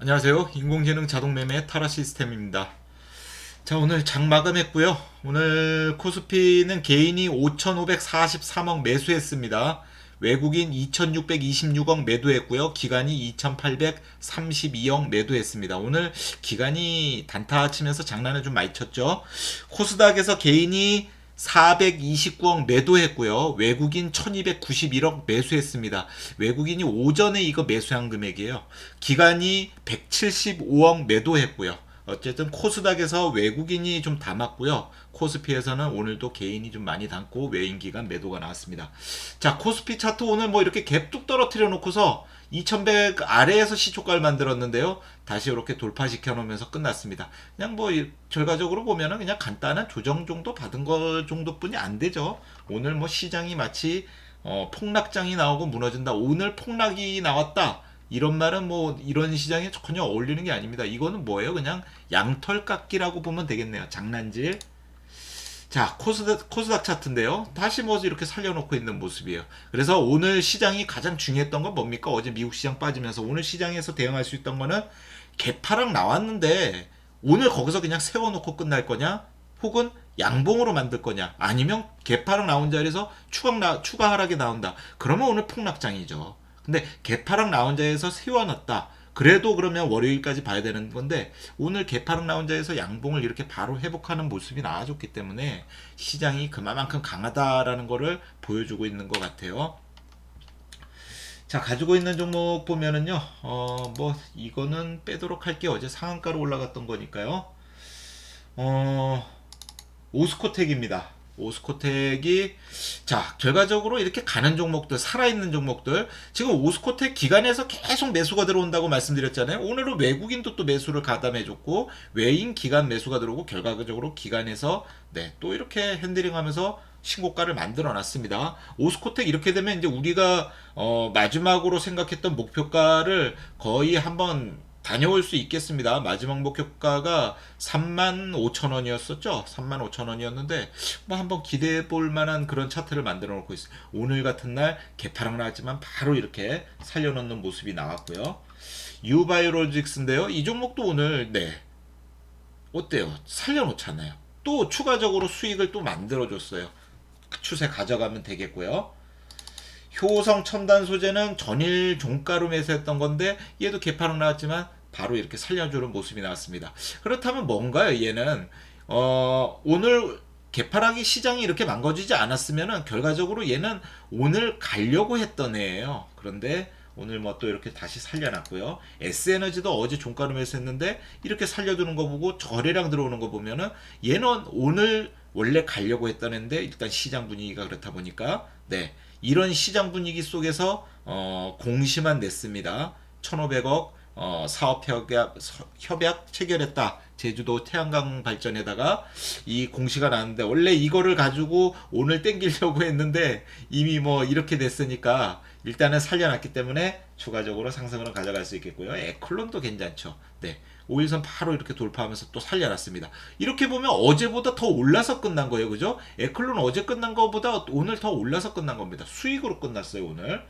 안녕하세요. 인공지능 자동매매 타라 시스템입니다. 자, 오늘 장 마감했고요. 오늘 코스피는 개인이 5,543억 매수했습니다. 외국인 2,626억 매도했고요. 기관이 2,832억 매도했습니다. 오늘 기관이 단타 치면서 장난을 좀 많이 쳤죠. 코스닥에서 개인이 429억 매도했고요. 외국인 1291억 매수했습니다. 외국인이 오전에 이거 매수한 금액이에요. 기관이 175억 매도했고요. 어쨌든 코스닥에서 외국인이 좀 담았고요. 코스피에서는 오늘도 개인이 좀 많이 담고 외인 기관 매도가 나왔습니다. 자, 코스피 차트 오늘 뭐 이렇게 갭 뚝 떨어뜨려 놓고서 2100 아래에서 시초가를 만들었는데요. 다시 이렇게 돌파시켜 놓으면서 끝났습니다. 그냥 뭐 이- 결과적으로 보면은 그냥 간단한 조정 정도 받은 거 정도뿐이 안 되죠. 오늘 뭐 시장이 마치 어, 폭락장이 나오고 무너진다. 오늘 폭락이 나왔다. 이런 말은 뭐 이런 시장에 전혀 어울리는 게 아닙니다. 이거는 뭐예요? 그냥 양털 깎기라고 보면 되겠네요. 장난질. 자, 코스닥, 코스닥 차트인데요. 다시 뭐 이렇게 살려놓고 있는 모습이에요. 그래서 오늘 시장이 가장 중요했던 건 뭡니까? 어제 미국 시장 빠지면서 오늘 시장에서 대응할 수 있던 거는 개파락 나왔는데 오늘 거기서 그냥 세워놓고 끝날 거냐? 혹은 양봉으로 만들 거냐? 아니면 개파락 나온 자리에서 추가, 나, 추가 하락이 나온다. 그러면 오늘 폭락장이죠. 근데 개파락 나온 자리에서 세워놨다. 그래도 그러면 월요일까지 봐야 되는 건데 오늘 개파락 나온 자에서 양봉을 이렇게 바로 회복하는 모습이 나와줬기 때문에 시장이 그만큼 강하다라는 거를 보여주고 있는 것 같아요. 자 가지고 있는 종목 보면은요 어 뭐 이거는 빼도록 할게요 어제 상한가로 올라갔던 거니까요. 어 오스코텍입니다 오스코텍이 자 결과적으로 이렇게 가는 종목들 살아있는 종목들 지금 오스코텍 기관에서 계속 매수가 들어온다고 말씀드렸잖아요 오늘은 외국인도 또 매수를 가담해줬고 외인 기관 매수가 들어오고 결과적으로 기관에서 네 또 이렇게 핸들링하면서 신고가를 만들어 놨습니다. 오스코텍 이렇게 되면 이제 우리가 어, 마지막으로 생각했던 목표가를 거의 한번 다녀올 수 있겠습니다. 마지막 목표가가 3만 5천 원이었었죠. 3만 5천 원이었는데 뭐 한번 기대해 볼 만한 그런 차트를 만들어 놓고 있어요. 오늘 같은 날 개파락 나왔지만 바로 이렇게 살려 놓는 모습이 나왔고요. 유바이오로직스인데요. 이 종목도 오늘 네 어때요? 살려 놓잖아요. 또 추가적으로 수익을 또 만들어 줬어요. 그 추세 가져가면 되겠고요. 효성 첨단 소재는 전일 종가로 매수했던 건데 얘도 개파락 나왔지만 바로 이렇게 살려주는 모습이 나왔습니다. 그렇다면 뭔가요? 얘는 어, 오늘 개파락이 시장이 이렇게 망가지지 않았으면은 결과적으로 얘는 오늘 가려고 했던 애예요. 그런데 오늘 뭐 또 이렇게 다시 살려놨고요. S에너지도 어제 종가로 매수했는데 이렇게 살려두는 거 보고 저래량 들어오는 거 보면은 얘는 오늘 원래 가려고 했던 애인데 일단 시장 분위기가 그렇다 보니까 네 이런 시장 분위기 속에서 어, 공시만 냈습니다. 1,500억 어, 사업 협약, 서- 협약 체결했다. 제주도 태양광 발전에다가 이 공시가 나왔는데 원래 이거를 가지고 오늘 땡기려고 했는데 이미 뭐 이렇게 됐으니까 일단은 살려놨기 때문에 추가적으로 상승으로 가져갈 수 있겠고요. 에클론도 괜찮죠. 네. 5일선 바로 이렇게 돌파하면서 또 살려놨습니다. 이렇게 보면 어제보다 더 올라서 끝난 거예요. 그죠? 에클론 어제 끝난 거보다 오늘 더 올라서 끝난 겁니다. 수익으로 끝났어요, 오늘.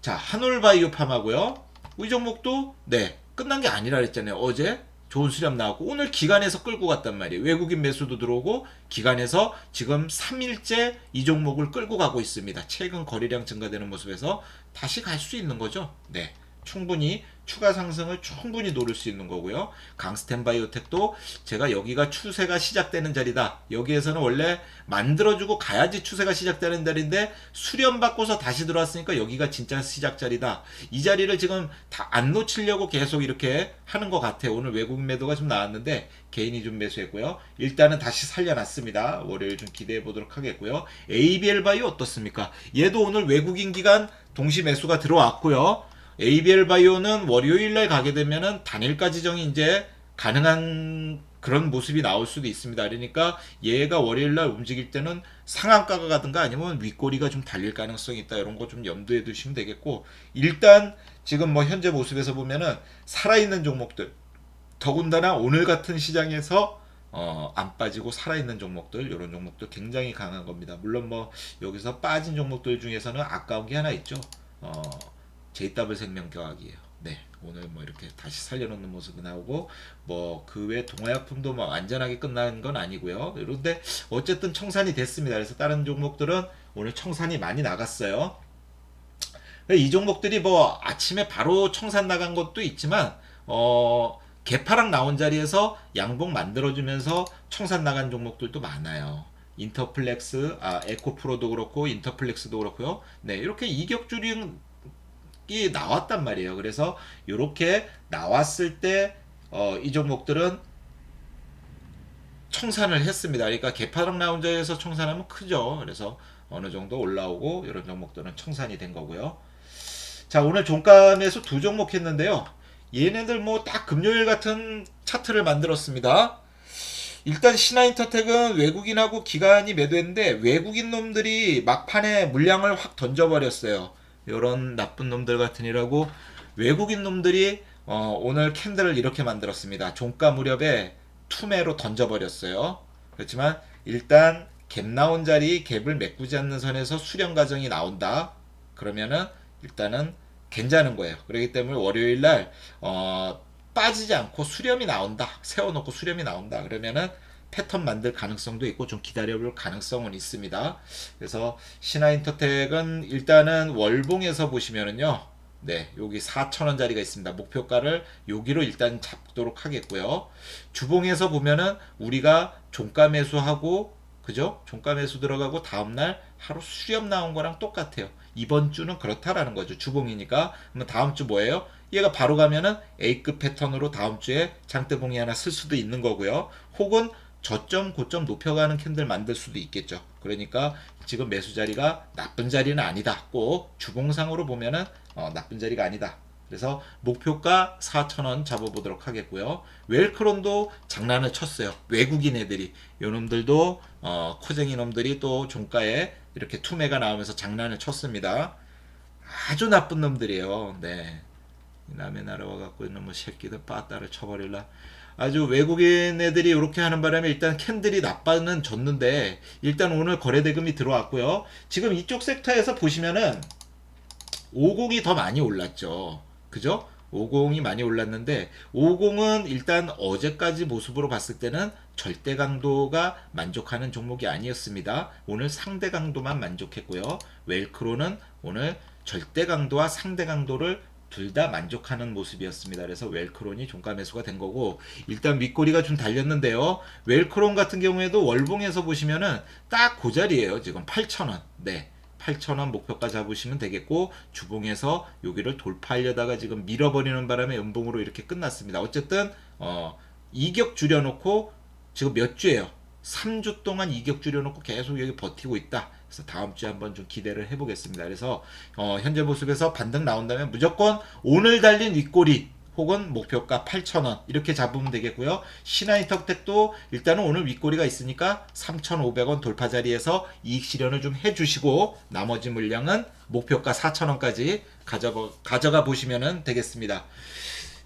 자, 한올바이오팜하고요. 이 종목도 네, 끝난 게 아니라 그랬잖아요. 어제 좋은 수렴 나왔고 오늘 기관에서 끌고 갔단 말이에요. 외국인 매수도 들어오고 기관에서 지금 3일째 이 종목을 끌고 가고 있습니다. 최근 거래량 증가되는 모습에서 다시 갈 수 있는 거죠. 네. 충분히 추가 상승을 충분히 노릴 수 있는 거고요. 강스텐 바이오텍도 제가 여기가 추세가 시작되는 자리다. 여기에서는 원래 만들어주고 가야지 추세가 시작되는 자리인데 수렴 받고서 다시 들어왔으니까 여기가 진짜 시작 자리다. 이 자리를 지금 다 안 놓치려고 계속 이렇게 하는 것 같아요. 오늘 외국인 매도가 좀 나왔는데 개인이 좀 매수했고요. 일단은 다시 살려놨습니다. 월요일 좀 기대해 보도록 하겠고요. ABL 바이오 어떻습니까? 얘도 오늘 외국인 기간 동시 매수가 들어왔고요. ABL 바이오는 월요일 날 가게 되면은 단일가 지정이 이제 가능한 그런 모습이 나올 수도 있습니다. 그러니까 얘가 월요일 날 움직일 때는 상한가가 가든가 아니면 윗꼬리가 좀 달릴 가능성이 있다. 이런 거 좀 염두에 두시면 되겠고 일단 지금 뭐 현재 모습에서 보면은 살아있는 종목들 더군다나 오늘 같은 시장에서 어, 안 빠지고 살아있는 종목들 이런 종목들 굉장히 강한 겁니다. 물론 뭐 여기서 빠진 종목들 중에서는 아까운 게 하나 있죠. 어, JW 생명과학이에요. 네, 오늘 뭐 이렇게 다시 살려놓는 모습이 나오고 뭐 그 외 동화약품도 뭐 완전하게 끝난 건 아니고요. 그런데 어쨌든 청산이 됐습니다. 그래서 다른 종목들은 오늘 청산이 많이 나갔어요. 이 종목들이 뭐 아침에 바로 청산 나간 것도 있지만 어 개파락 나온 자리에서 양봉 만들어주면서 청산 나간 종목들도 많아요. 인터플렉스, 아 에코프로도 그렇고 인터플렉스도 그렇고요. 네 이렇게 이격줄 이 나왔단 말이에요. 그래서 이렇게 나왔을 때 어, 이 종목들은 청산을 했습니다. 그러니까 개파락 자리에서 청산하면 크죠. 그래서 어느 정도 올라오고 이런 종목들은 청산이 된 거고요. 자 오늘 종가 매수 두 종목 했는데요. 얘네들 뭐 딱 금요일 같은 차트를 만들었습니다. 일단 신화인터텍은 외국인하고 기관이 매도했는데 외국인 놈들이 막판에 물량을 확 던져버렸어요. 이런 나쁜 놈들 같으니라고 외국인 놈들이 어, 오늘 캔들을 이렇게 만들었습니다. 종가 무렵에 투매로 던져버렸어요. 그렇지만 일단 갭 나온 자리 갭을 메꾸지 않는 선에서 수렴 과정이 나온다. 그러면은 일단은 괜찮은 거예요. 그렇기 때문에 월요일 날 어, 빠지지 않고 수렴이 나온다. 세워놓고 수렴이 나온다. 그러면은 패턴 만들 가능성도 있고 좀 기다려볼 가능성은 있습니다. 그래서 신화인터텍은 일단은 월봉에서 보시면은요. 네, 여기 4,000원짜리가 있습니다. 목표가를 여기로 일단 잡도록 하겠고요. 주봉에서 보면은 우리가 종가 매수하고 그죠? 종가 매수 들어가고 다음날 하루 수렴 나온 거랑 똑같아요. 이번 주는 그렇다라는 거죠. 주봉이니까. 그러면 다음 주 뭐예요? 얘가 바로 가면은 A급 패턴으로 다음 주에 장대봉이 하나 쓸 수도 있는 거고요. 혹은 저점 고점 높여가는 캔들 만들 수도 있겠죠. 그러니까 지금 매수 자리가 나쁜 자리는 아니다. 꼭 주봉상으로 보면은 어, 나쁜 자리가 아니다. 그래서 목표가 4,000원 잡아보도록 하겠고요. 웰크론도 장난을 쳤어요. 외국인 애들이. 요놈들도 어, 코쟁이 놈들이 또 종가에 이렇게 투매가 나오면서 장난을 쳤습니다. 아주 나쁜 놈들이에요. 네. 이 남의 나라 와 갖고 이놈의 새끼들 빠따를 쳐버릴라. 아주 외국인 애들이 이렇게 하는 바람에 일단 캔들이 나빠는 졌는데 일단 오늘 거래 대금이 들어왔고요. 지금 이쪽 섹터에서 보시면은 50이 더 많이 올랐죠. 그죠? 50이 많이 올랐는데 50은 일단 어제까지 모습으로 봤을 때는 절대 강도가 만족하는 종목이 아니었습니다. 오늘 상대 강도만 만족했고요. 웰크로는 오늘 절대 강도와 상대 강도를 둘 다 만족하는 모습이었습니다. 그래서 웰크론이 종가 매수가 된 거고 일단 윗꼬리가 좀 달렸는데요. 웰크론 같은 경우에도 월봉에서 보시면은 딱 그 자리예요. 지금 8,000원. 네. 8,000원 목표가 잡으시면 되겠고 주봉에서 여기를 돌파하려다가 지금 밀어버리는 바람에 연봉으로 이렇게 끝났습니다. 어쨌든 어, 이격 줄여놓고 지금 몇 주예요? 3주 동안 이격 줄여놓고 계속 여기 버티고 있다. 그래서 다음 주에 한번 좀 기대를 해보겠습니다. 그래서 어, 현재 모습에서 반등 나온다면 무조건 오늘 달린 윗꼬리 혹은 목표가 8,000원 이렇게 잡으면 되겠고요. 신한이턱택도 일단은 오늘 윗꼬리가 있으니까 3,500원 돌파 자리에서 이익 실현을 좀 해주시고 나머지 물량은 목표가 4,000원까지 가져가, 보시면 되겠습니다.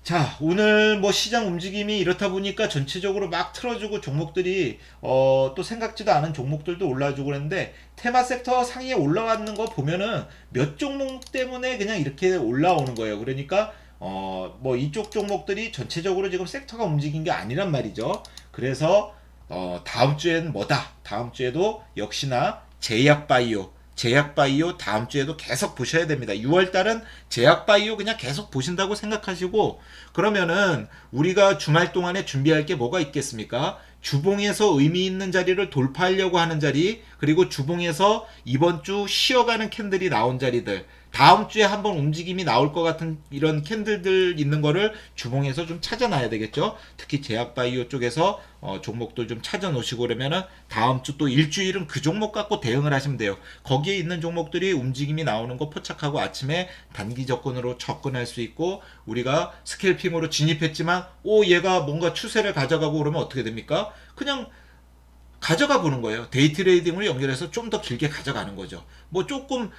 자, 오늘 뭐 시장 움직임이 이렇다 보니까 전체적으로 막 틀어주고 종목들이 어, 또 생각지도 않은 종목들도 올라주고 그랬는데 테마 섹터 상위에 올라왔는 거 보면은 몇 종목 때문에 그냥 이렇게 올라오는 거예요. 그러니까 어, 뭐 이쪽 종목들이 전체적으로 지금 섹터가 움직인 게 아니란 말이죠. 그래서 어, 다음 주에는 뭐다? 다음 주에도 역시나 제약바이오 제약바이오 다음 주에도 계속 보셔야 됩니다. 6월 달은 제약바이오 그냥 계속 보신다고 생각하시고 그러면은 우리가 주말 동안에 준비할 게 뭐가 있겠습니까? 주봉에서 의미 있는 자리를 돌파하려고 하는 자리 그리고 주봉에서 이번 주 쉬어가는 캔들이 나온 자리들 다음 주에 한번 움직임이 나올 것 같은 이런 캔들들 있는 거를 주봉에서 좀 찾아놔야 되겠죠. 특히 제약바이오 쪽에서 어, 종목들 좀 찾아 놓으시고 그러면은 다음 주 또 일주일은 그 종목 갖고 대응을 하시면 돼요. 거기에 있는 종목들이 움직임이 나오는 거 포착하고 아침에 단기 접근으로 접근할 수 있고 우리가 스캘핑으로 진입했지만 오 얘가 뭔가 추세를 가져가고 그러면 어떻게 됩니까? 그냥 가져가 보는 거예요. 데이 트레이딩으로 연결해서 좀 더 길게 가져가는 거죠. 뭐 조금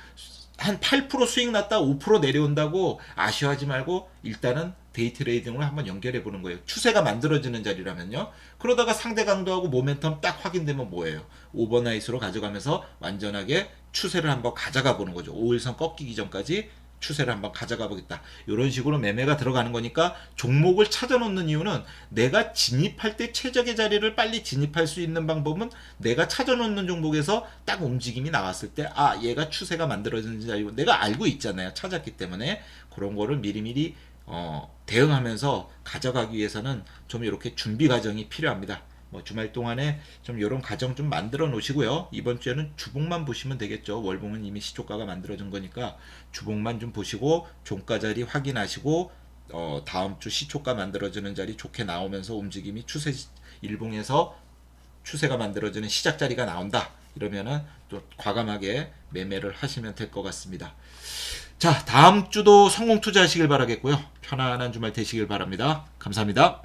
한 8% 수익 났다 5% 내려온다고 아쉬워하지 말고 일단은 데이 트레이딩으로 한번 연결해 보는 거예요. 추세가 만들어지는 자리라면요. 그러다가 상대 강도하고 모멘텀 딱 확인되면 뭐예요? 오버나이트로 가져가면서 완전하게 추세를 한번 가져가 보는 거죠. 5일선 꺾이기 전까지 추세를 한번 가져가 보겠다. 이런 식으로 매매가 들어가는 거니까 종목을 찾아 놓는 이유는 내가 진입할 때 최적의 자리를 빨리 진입할 수 있는 방법은 내가 찾아 놓는 종목에서 딱 움직임이 나왔을 때 아, 얘가 추세가 만들어지는 자리고 내가 알고 있잖아요. 찾았기 때문에 그런 거를 미리미리 어, 대응하면서 가져가기 위해서는 좀 이렇게 준비 과정이 필요합니다. 뭐 주말 동안에 좀 이런 과정 좀 만들어 놓으시고요. 이번 주에는 주봉만 보시면 되겠죠. 월봉은 이미 시초가가 만들어진 거니까 주봉만 좀 보시고 종가 자리 확인하시고 어, 다음 주 시초가 만들어지는 자리 좋게 나오면서 움직임이 추세 일봉에서 추세가 만들어지는 시작 자리가 나온다. 이러면은 또 과감하게 매매를 하시면 될 것 같습니다. 자, 다음 주도 성공 투자하시길 바라겠고요. 편안한 주말 되시길 바랍니다. 감사합니다.